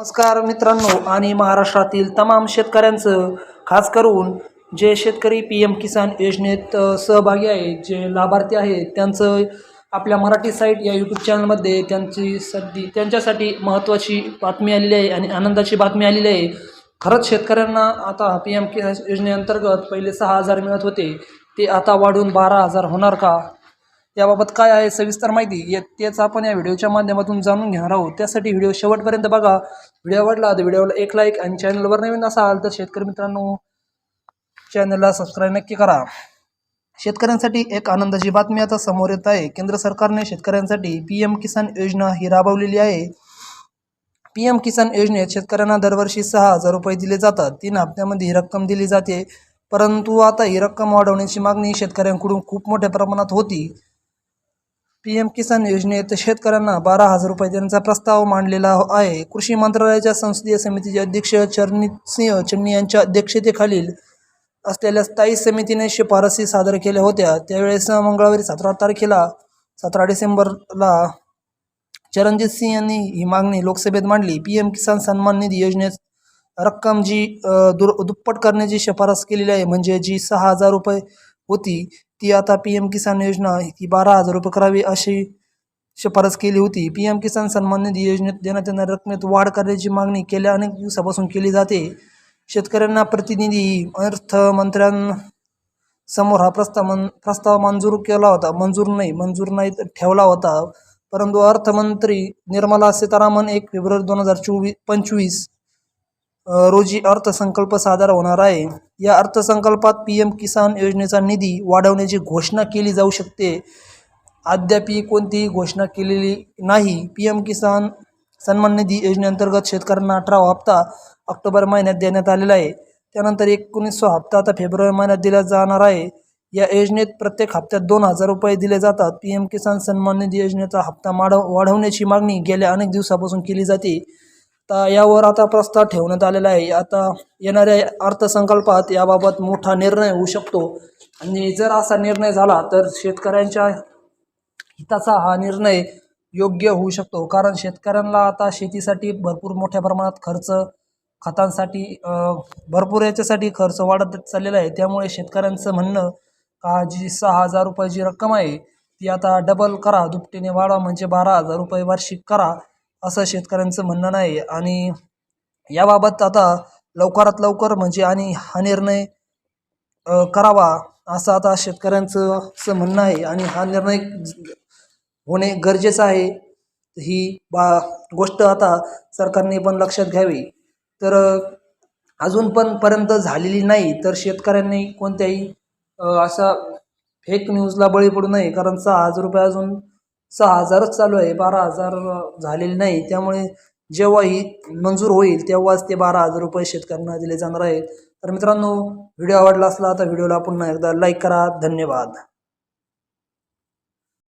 नमस्कार मित्रांनो आणि महाराष्ट्रातील तमाम शेतकऱ्यांचं खास करून जे शेतकरी पी एम किसान योजनेत सहभागी आहेत जे लाभार्थी आहेत त्यांचं आपल्या मराठी साईट या यूट्यूब चॅनलमध्ये त्यांची सध्या त्यांच्यासाठी महत्त्वाची बातमी आलेली आहे आणि आनंदाची बातमी आलेली आहे. खरंच शेतकऱ्यांना आता पी एम किसान योजनेअंतर्गत पहिले सहा हजार मिळत होते. ते आता वाढून बारा हजार होणार का? याबाबत काय आहे सविस्तर माहिती ये तेच आपण या व्हिडिओच्या माध्यमातून जाणून घेणार आहोत. त्यासाठी व्हिडिओ शेवटपर्यंत बघा. व्हिडिओ आवडला तर व्हिडिओला एक लाईक आणि चॅनलवर नवीन असाल तर शेतकरी मित्रांनो चॅनलला सबस्क्राईब नक्की करा. शेतकऱ्यांसाठी एक आनंदाची बातमी आता समोर येत आहे. केंद्र सरकारने शेतकऱ्यांसाठी पी एम किसान योजना ही राबवलेली आहे. पी एम किसान योजनेत शेतकऱ्यांना दरवर्षी सहा हजार रुपये दिले जातात. तीन हप्त्यामध्ये ही रक्कम दिली जाते. परंतु आता ही रक्कम वाढवण्याची मागणी शेतकऱ्यांकडून खूप मोठ्या प्रमाणात होती. पी एम किसान योजनेत शेतकऱ्यांना बारा हजार रुपये देण्याचा प्रस्ताव मांडलेला आहे. कृषी मंत्रालयाच्या संसदीय समितीचे अध्यक्ष चरणित सिंह चन्नी यांच्या अध्यक्षतेखालील असलेल्या स्थायी समितीने शिफारसी सादर केल्या होत्या. त्यावेळेस मंगळवारी सतरा तारखेला सतरा डिसेंबरला चरणजित सिंह यांनी ही मागणी लोकसभेत मांडली. पी एम किसान सन्मान निधी योजनेत रक्कम जी दुर दुप्पट करण्याची शिफारस केलेली आहे म्हणजे जी सहा हजार रुपये होती ती आता पी एम किसान योजना ही बारा हजार रुपये करावी अशी शिफारस केली होती. पी एम किसान सन्मान निधी योजनेत देण्यात येणाऱ्या रकमेत वाढ करण्याची मागणी गेल्या अनेक दिवसापासून केली जाते. शेतकऱ्यांना प्रतिनिधी अर्थमंत्र्यांसमोर हा प्रस्ताव मन प्रस्ताव मंजूर केला होता. मंजूर नाही मंजूर नाही ठेवला होता. परंतु अर्थमंत्री निर्मला सीतारामन एक फेब्रुवारी दोन हजार चोवीस पंचवीस रोजी अर्थसंकल्प सादर होणार आहे. या अर्थसंकल्पात पी एम किसान योजनेचा निधी वाढवण्याची घोषणा केली जाऊ शकते. अद्यापही कोणतीही घोषणा केलेली नाही. पी एम किसान सन्मान निधी योजनेअंतर्गत शेतकऱ्यांना अठरावा हप्ता ऑक्टोबर महिन्यात देण्यात आलेला आहे. त्यानंतर एकोणीसवा हप्ता आता फेब्रुवारी महिन्यात दिला जाणार आहे. या योजनेत प्रत्येक हप्त्यात दोन हजार रुपये दिले जातात. पी एम किसान सन्मान निधी योजनेचा हप्ता माढव वाढवण्याची मागणी गेल्या अनेक दिवसापासून केली जाते. आता यावर आता प्रस्ताव ठेवण्यात आलेला आहे. आता येणाऱ्या अर्थसंकल्पात याबाबत मोठा निर्णय होऊ शकतो. आणि जर असा निर्णय झाला तर शेतकऱ्यांच्या हिताचा हा निर्णय योग्य होऊ शकतो. कारण शेतकऱ्यांना आता शेतीसाठी भरपूर मोठ्या प्रमाणात खर्च खतांसाठी भरपूर याच्यासाठी खर्च वाढत चाललेला आहे. त्यामुळे शेतकऱ्यांचं म्हणणं का जी सहा हजार रुपयाची रक्कम आहे ती आता डबल करा. दुपटीने वाढवा. म्हणजे बारा हजार रुपये वार्षिक करा. असं शेतकऱ्यांचं म्हणणं नाही. आणि याबाबत आता लवकरात लवकर म्हणजे आणि हा निर्णय करावा असं आता शेतकऱ्यांचं असं म्हणणं आहे. आणि हा निर्णय होणे गरजेचं आहे. ही बा गोष्ट आता सरकारने पण लक्षात घ्यावी. तर अजून पण पर्यंत झालेली नाही. तर शेतकऱ्यांनी कोणत्याही असा फेक न्यूजला बळी पडू नये. कारण सहा हजार रुपये अजून सहा हजारच चालू आहे बारा हजार झालेले नाही. त्यामुळे जेव्हा ही मंजूर होईल तेव्हाच ते बारा हजार रुपये शेतकऱ्यांना दिले जाणार आहेत. तर मित्रांनो व्हिडिओ आवडला असला तर व्हिडिओला पुन्हा एकदा लाईक करा. धन्यवाद.